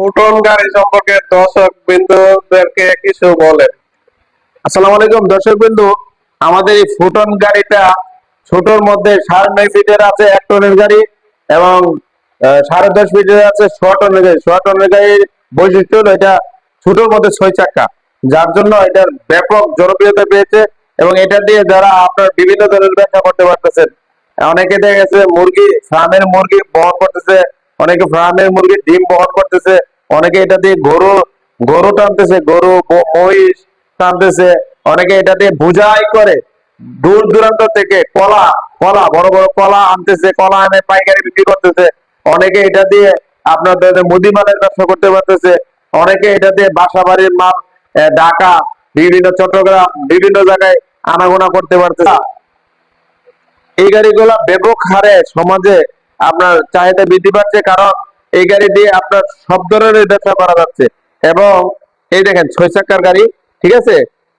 ফুটন গাড়ি সম্পর্কে দর্শক বিন্দুদেরকে কিছু বলেন আসসালামু আলাইকুম দর্শক বিন্দু, আমাদের এই ফুটন গাড়িটা ছোটর মধ্যে সাড়ে নয় ফিটের আছে, এক টনের গাড়ি এবং সাড়ে দশ ফিটের আছে ছ টনের গাড়ি। ছ টনের গাড়ির বৈশিষ্ট্য হলো এটা ছোটর মধ্যে ছয় চাকা, যার জন্য এটার ব্যাপক জনপ্রিয়তা পেয়েছে এবং এটা দিয়ে যারা আপনার বিভিন্ন ধরনের ব্যবসা করতে পারতেছেন, অনেকে দেখা গেছে মুরগি ফার্মের মুরগি বহন করতেছে, অনেকে ফার্মের মুরগি ডিম বহন করতেছে অনেকে এটা দিয়ে গরু গরু টানতেছে, গরু মহিষ টানতেছে, অনেকে এটা দিয়ে বুঝাই করে। দূর দূরান্ত থেকে কলা কলা, বড় বড় কলা আনতেছে, কলা এনে পাইকারি বিক্রি করতেছে। অনেকে এটা দিয়ে আপনাদের মুদিমালের ব্যবসা করতে পারতেছে। অনেকে এটা দিয়ে বাসা বাড়ির মাল ঢাকা, বিভিন্ন চট্টগ্রাম, বিভিন্ন জায়গায় আনাগোনা করতে পারতেছে। এই গাড়িগুলো ব্যাপক হারে সমাজে আপনার চাহিদা বৃদ্ধি পাচ্ছে কারণ এই গাড়ি দিয়ে আপনার সব ধরনের ব্যবসা করা যাচ্ছে। এবং এই দেখেন, ছয় চাকার গাড়ি, ঠিক আছে?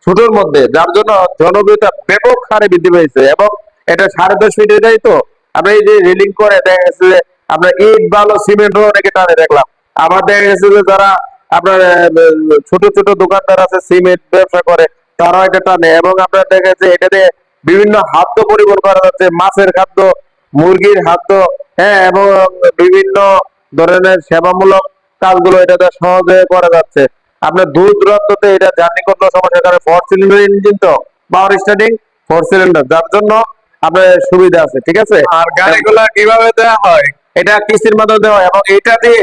ছোটর মধ্যে, যার জন্য জনপ্রিয়তা ব্যাপক হারে বৃদ্ধি পেয়েছে। এবং এটা সাড়ে দশ ফিটের গাড়ি তো। আমরা এই যে রেলিং করে, দেখা গেছে যে আমরা ইট, বালো সিমেন্টও অনেকে টানে, দেখলাম। আবার দেখা গেছে যে যারা আপনার ছোট ছোট দোকানদার আছে, সিমেন্ট ব্যবসা করে, তারাও এটা টানে। এবং আপনার দেখা যাচ্ছে এটা দিয়ে বিভিন্ন খাদ্য পরিবহন করা যাচ্ছে। মাছের খাদ্য, মুরগির খাদ্য হ্যাঁ এবং বিভিন্ন ধরনের সেবামূলক কাজগুলো এটাতে সহজে করা যাচ্ছে। আপনার দূর দূরান্ততে এটা জার্নি করতে সমস্যা কারণ ফোর সিলিন্ডার ইঞ্জিন তো পাওয়ার স্টার্টিং ফোর সিলিন্ডার যার জন্য আপনার সুবিধা আছে ঠিক আছে? আর গাড়িগুলা কীভাবে দেওয়া হয়? এটা কিস্তির মাধ্যমে দেওয়া হয় এবং এটা দিয়ে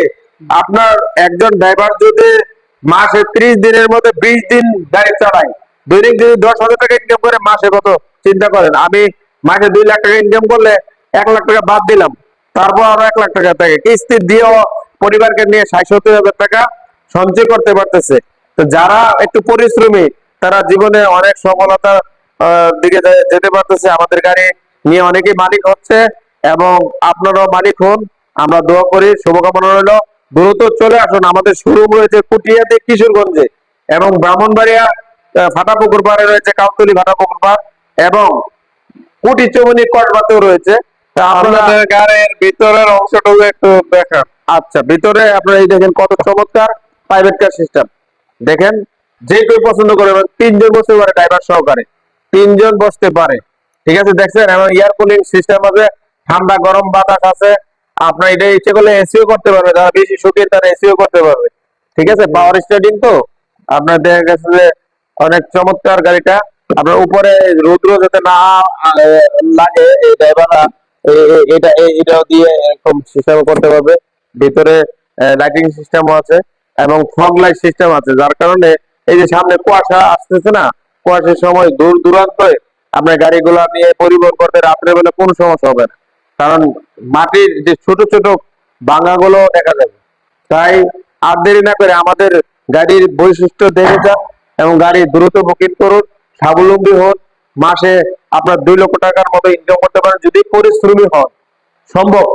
আপনার একজন ড্রাইভার যদি মাসে ত্রিশ দিনের মধ্যে বিশ দিন গাড়ি চালায় দৈনিক যদি দশ হাজার টাকা ইনকাম করে মাসে কত? চিন্তা করেন আমি মাসে দুই লাখ টাকা ইনকাম করলে এক লাখ টাকা বাদ দিলাম। তারপর আরও এক লাখ টাকা থাকে। কিস্তি দিয়েও পরিবারকে নিয়ে ষাট হাজার টাকা সঞ্চয় করতে পারতেছে। তো যারা একটু পরিশ্রমী, তারা জীবনে অনেক সফলতা দিকে যেতে পারতেছে। আমাদের গাড়ি নিয়ে অনেকেই মালিক হচ্ছে এবং আপনারাও মালিক হন। আমরা দোয়া করি, শুভকামনা রইল। দ্রুত চলে আসুন। আমাদের শোরুম রয়েছে কুটিয়াতে কিশোরগঞ্জে এবং ব্রাহ্মণবাড়িয়া ফাটাপুকুর পাড়ে রয়েছে কাউতলি ফাটাপুকুর পাড় এবং কুটি চমনি কটবাতেও রয়েছে। আপনাদের গাড়ির ভিতরের অংশটুকু একটু দেখান। আচ্ছা ভিতরে আপনারা এই দেখেন কত চমৎকার প্রাইভেট কার সিস্টেম দেখেন যে কেউ পছন্দ করে তিনজন বসতে পারে ড্রাইভার সহকারে। তিনজন বসতে পারে। ঠিক আছে দেখছেন? এবং এয়ার কুলিং সিস্টেম আছে ঠান্ডা গরম বাতাস আছে। আপনার এটা ইচ্ছে করলে এসিও করতে পারবে যারা বেশি সুখী তারা এসিও করতে পারবে। ঠিক আছে? পাওয়ার স্টার্টিং তো? আপনার দেখা গেছে যে অনেক চমৎকার গাড়িটা। আপনার উপরে রৌদ্র যাতে না লাগে এই ড্রাইভাররা এটা এটাও দিয়ে এরকম সিস্টেম করতে পারবে। ভিতরে লাইটিং সিস্টেমও আছে এবং ফগ লাইট সিস্টেম আছে, যার কারণে এই যে সামনে কুয়াশা আসতেছে না, কুয়াশার সময় দূর দূরান্তে আপনার গাড়িগুলো নিয়ে পরিবহন করতে রাত্রে বেলা কোনো সমস্যা হবে না। কারণ মাটির যে ছোট ছোট ভাঙাগুলো দেখা যাবে। তাই আর দেরি না করে আমাদের গাড়ির বৈশিষ্ট্য দেখে যান এবং গাড়ি দ্রুত বুকিং করুন, স্বাবলম্বী হন, মাসে আপনার দুই লক্ষ টাকার মতো ইনকাম করতে পারেন। যদি পরিশ্রমী হন সম্ভব।